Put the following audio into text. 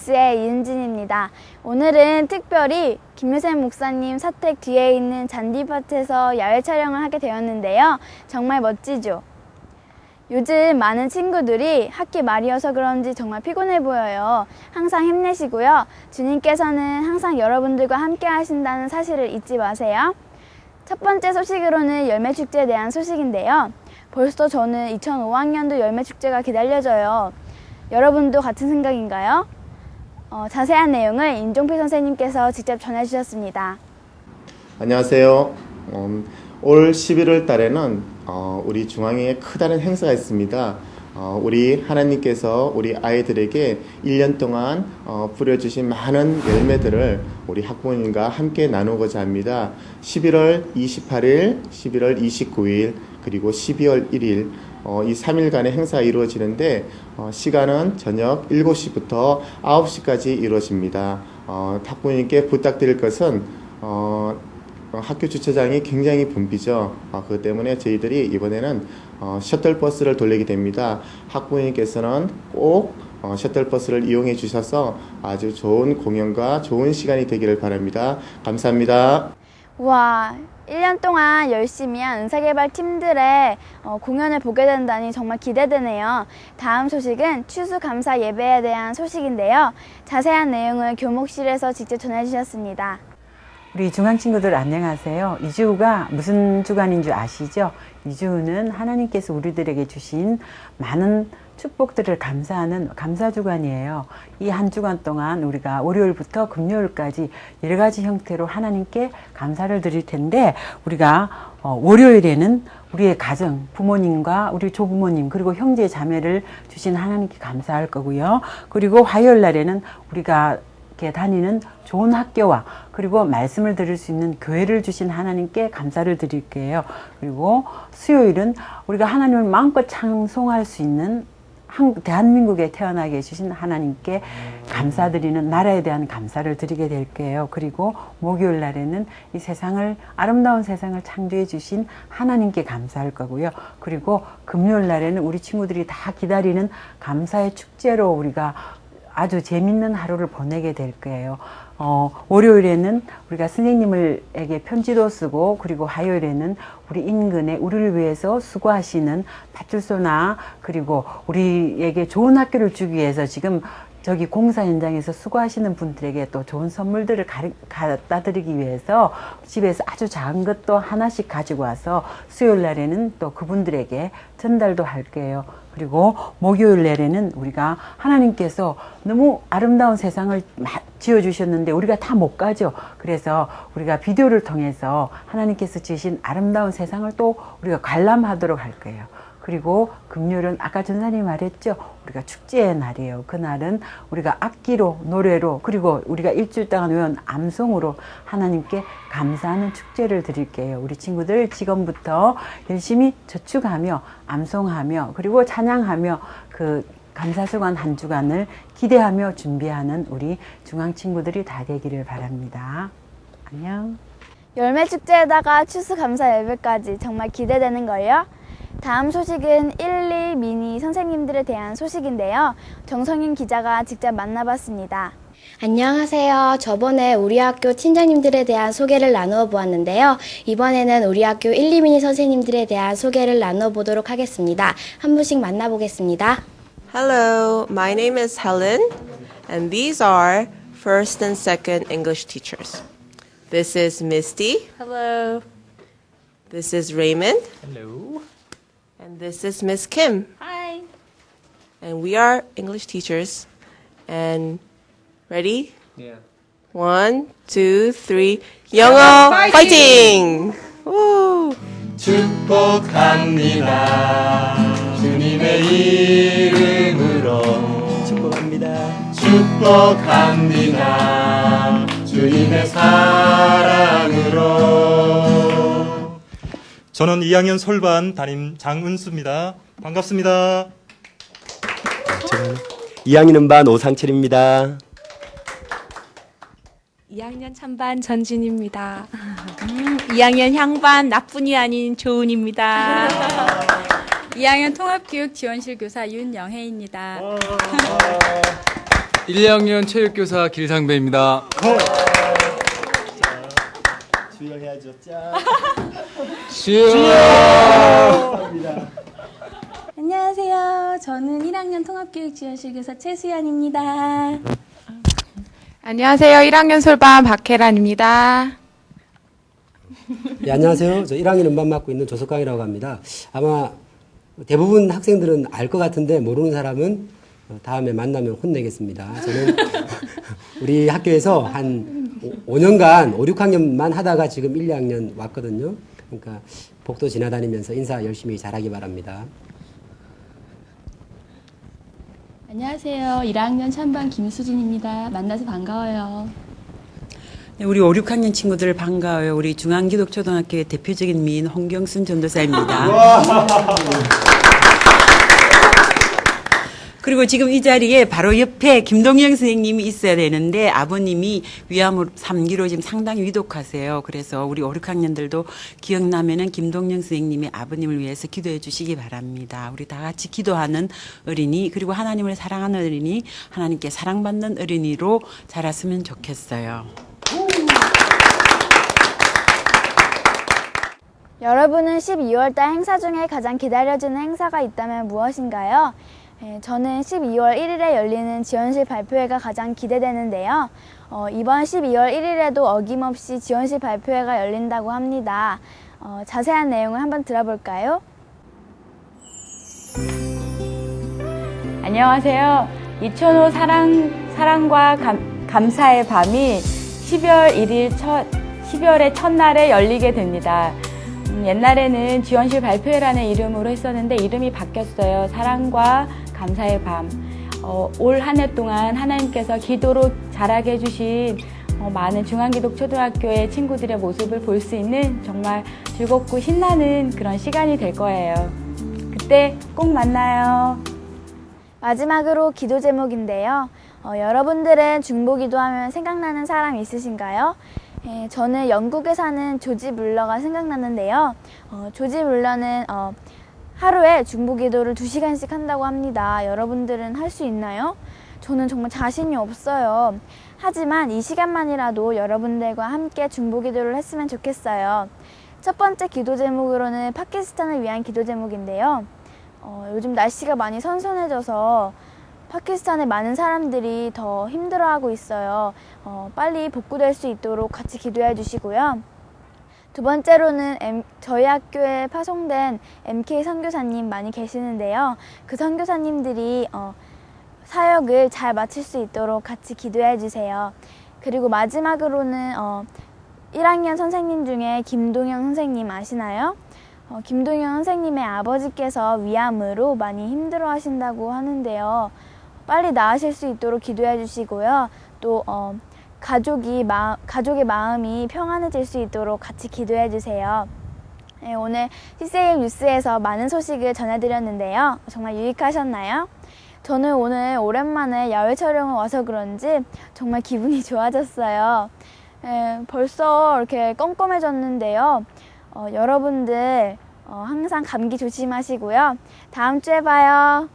뉴스의 이은진입니다. 오늘은 특별히 김유생 목사님 사택 뒤에 있는 잔디밭에서 야외 촬영을 하게 되었는데요. 정말 멋지죠? 요즘 많은 친구들이 학기 말이어서 그런지 정말 피곤해 보여요. 항상 힘내시고요. 주님께서는 항상 여러분들과 함께 하신다는 사실을 잊지 마세요. 첫 번째 소식으로는 열매 축제에 대한 소식인데요. 벌써 저는 2005학년도 열매 축제가 기다려져요. 여러분도 같은 생각인가요? 어, 자세한 내용을 임종필 선생님께서 직접 전해주셨습니다. 안녕하세요. 음, 올 11월 달에는 어, 우리 중앙에 크다는 행사가 있습니다. 어, 우리 하나님께서 우리 아이들에게 1년 동안 어, 뿌려주신 많은 열매들을 우리 학부모님과 함께 나누고자 합니다. 11월 28일, 11월 29일, 그리고 12월 1일, 어, 이 3일간의 행사가 이루어지는데, 어, 시간은 저녁 7시부터 9시까지 이루어집니다. 어, 학부모님께 부탁드릴 것은, 어, 어, 학교 주차장이 굉장히 붐비죠. 어, 그것 때문에 저희들이 이번에는 어, 셔틀버스를 돌리게 됩니다. 학부모님께서는 꼭 어, 셔틀버스를 이용해 주셔서 아주 좋은 공연과 좋은 시간이 되기를 바랍니다. 감사합니다. 우와, 1년 동안 열심히 한 은사개발 팀들의 어, 공연을 보게 된다니 정말 기대되네요. 다음 소식은 추수감사 예배에 대한 소식인데요. 자세한 내용을 교목실에서 직접 전해주셨습니다. 우리 중앙 친구들 안녕하세요. 이 주가 무슨 주간인 줄 아시죠? 이 주는 하나님께서 우리들에게 주신 많은 축복들을 감사하는 감사 주간이에요. 이 한 주간 동안 우리가 월요일부터 금요일까지 여러 가지 형태로 하나님께 감사를 드릴 텐데 우리가 어, 월요일에는 우리의 가정, 부모님과 우리 조부모님 그리고 형제 자매를 주신 하나님께 감사할 거고요. 그리고 화요일 날에는 우리가 다니는 좋은 학교와 그리고 말씀을 들을 수 있는 교회를 주신 하나님께 감사를 드릴게요. 그리고 수요일은 우리가 하나님을 마음껏 찬송할 수 있는 한, 대한민국에 태어나게 해주신 하나님께 감사드리는 나라에 대한 감사를 드리게 될게요. 그리고 목요일 날에는 이 세상을 아름다운 세상을 창조해 주신 하나님께 감사할 거고요. 그리고 금요일 날에는 우리 친구들이 다 기다리는 감사의 축제로 우리가 아주 재밌는 하루를 보내게 될 거예요. 어, 월요일에는 우리가 선생님에게 편지도 쓰고 그리고 화요일에는 우리 인근에 우리를 위해서 수고하시는 파출소나 그리고 우리에게 좋은 학교를 주기 위해서 지금 저기 공사 현장에서 수고하시는 분들에게 또 좋은 선물들을 가리, 갖다 드리기 위해서 집에서 아주 작은 것도 하나씩 가지고 와서 수요일 날에는 또 그분들에게 전달도 할게요. 그리고 목요일 날에는 우리가 하나님께서 너무 아름다운 세상을 지어 주셨는데 우리가 다 못 가죠. 그래서 우리가 비디오를 통해서 하나님께서 지으신 아름다운 세상을 또 우리가 관람하도록 할 거예요. 그리고 금요일은 아까 전사님이 말했죠. 우리가 축제의 날이에요. 그날은 우리가 악기로, 노래로, 그리고 우리가 일주일 동안 외운 암송으로 하나님께 감사하는 축제를 드릴게요. 우리 친구들 지금부터 열심히 저축하며, 암송하며, 그리고 찬양하며, 그 감사주간 한 주간을 기대하며 준비하는 우리 중앙 친구들이 다 되기를 바랍니다. 안녕. 열매 축제에다가 추수 감사 예배까지 정말 기대되는 걸요. 다음 소식은 1, 2 미니 선생님들에 대한 소식인데요. 정성윤 기자가 직접 만나봤습니다. 안녕하세요. 저번에 우리 학교 팀장님들에 대한 소개를 나누어 보았는데요. 이번에는 우리 학교 1, 2미니 선생님들에 대한 소개를 나누어 보도록 하겠습니다. 한 분씩 만나보겠습니다. Hello, my name is Helen, and these are first and second English teachers. This is Misty. Hello. This is Raymond. Hello. And this is Miss Kim. Hi. And we are English teachers. And ready? Yeah. One, two, three. 영어 fighting! Woo! 축복합니다. 주님의 이름으로 축복합니다. 축복합니다. 주님의 사랑 저는 2학년 솔반 담임 장은수입니다. 반갑습니다. 저는 2학년 음반 오상철입니다. 2학년 찬반 전진입니다. 2학년 향반 나쁜이 아닌 조은입니다. 2학년 통합교육 지원실 교사 윤영혜입니다. 1, 2학년 체육교사 길상배입니다. 주의해야죠. 짠. 안녕하세요. 저는 1학년 통합교육 지원실교사 최수연입니다. 안녕하세요. 1학년 솔반 박혜란입니다. 네, 안녕하세요. 저 1학년 음반 맡고 있는 조석강이라고 합니다. 아마 대부분 학생들은 알 것 같은데 모르는 사람은 어, 다음에 만나면 혼내겠습니다. 저는 우리 학교에서 한 5년간 5, 6학년만 하다가 지금 1, 2학년 왔거든요. 그러니까 복도 지나다니면서 인사 열심히 잘하기 바랍니다. 안녕하세요. 1학년 3반 김수진입니다. 만나서 반가워요. 네, 우리 5, 6학년 친구들 반가워요. 우리 중앙기독초등학교의 대표적인 미인 홍경순 전도사입니다. 그리고 지금 이 자리에 바로 옆에 김동영 선생님이 있어야 되는데 아버님이 위암으로 3기로 지금 상당히 위독하세요. 그래서 우리 5, 6학년들도 기억나면은 김동영 선생님이 아버님을 위해서 기도해 주시기 바랍니다. 우리 다 같이 기도하는 어린이 그리고 하나님을 사랑하는 어린이 하나님께 사랑받는 어린이로 자랐으면 좋겠어요. 여러분은 12월 달 행사 중에 가장 기다려지는 행사가 있다면 무엇인가요? 예, 저는 12월 1일에 열리는 지원실 발표회가 가장 기대되는데요. 어, 이번 12월 1일에도 어김없이 지원실 발표회가 열린다고 합니다. 어, 자세한 내용을 한번 들어볼까요? 안녕하세요. 2005 사랑, 사랑과 감, 감사의 밤이 12월 1일 첫, 12월의 첫날에 열리게 됩니다. 음, 옛날에는 지원실 발표회라는 이름으로 했었는데 이름이 바뀌었어요. 사랑과 감사의 밤. 어, 올한 해 동안 하나님께서 기도로 자라게 해주신 어, 많은 중앙기독 초등학교의 친구들의 모습을 볼 수 있는 정말 즐겁고 신나는 그런 시간이 될 거예요. 그때 꼭 만나요. 마지막으로 기도 제목인데요. 어, 여러분들은 중보 기도 하면 생각나는 사람 있으신가요? 예, 저는 영국에 사는 조지 물러가 생각나는데요. 어, 조지 물러는 어, 하루에 중보 기도를 2시간씩 한다고 합니다. 여러분들은 할 수 있나요? 저는 정말 자신이 없어요. 하지만 이 시간만이라도 여러분들과 함께 중보 기도를 했으면 좋겠어요. 첫 번째 기도 제목으로는 파키스탄을 위한 기도 제목인데요. 어, 요즘 날씨가 많이 선선해져서 파키스탄의 많은 사람들이 더 힘들어하고 있어요. 어, 빨리 복구될 수 있도록 같이 기도해 주시고요. 두 번째로는 M- 저희 학교에 파송된 MK 선교사님 많이 계시는데요. 그 선교사님들이 어, 사역을 잘 마칠 수 있도록 같이 기도해 주세요. 그리고 마지막으로는 어, 1학년 선생님 중에 김동영 선생님 아시나요? 어, 김동영 선생님의 아버지께서 위암으로 많이 힘들어 하신다고 하는데요. 빨리 나으실 수 있도록 기도해 주시고요. 또, 어, 가족이, 마, 가족의 마음이 평안해질 수 있도록 같이 기도해 주세요. 네, 오늘 CCAM 뉴스에서 많은 소식을 전해드렸는데요. 정말 유익하셨나요? 저는 오늘 오랜만에 야외 촬영을 와서 그런지 정말 기분이 좋아졌어요. 예, 벌써 이렇게 껌껌해졌는데요. 어, 여러분들 어, 항상 감기 조심하시고요. 다음 주에 봐요.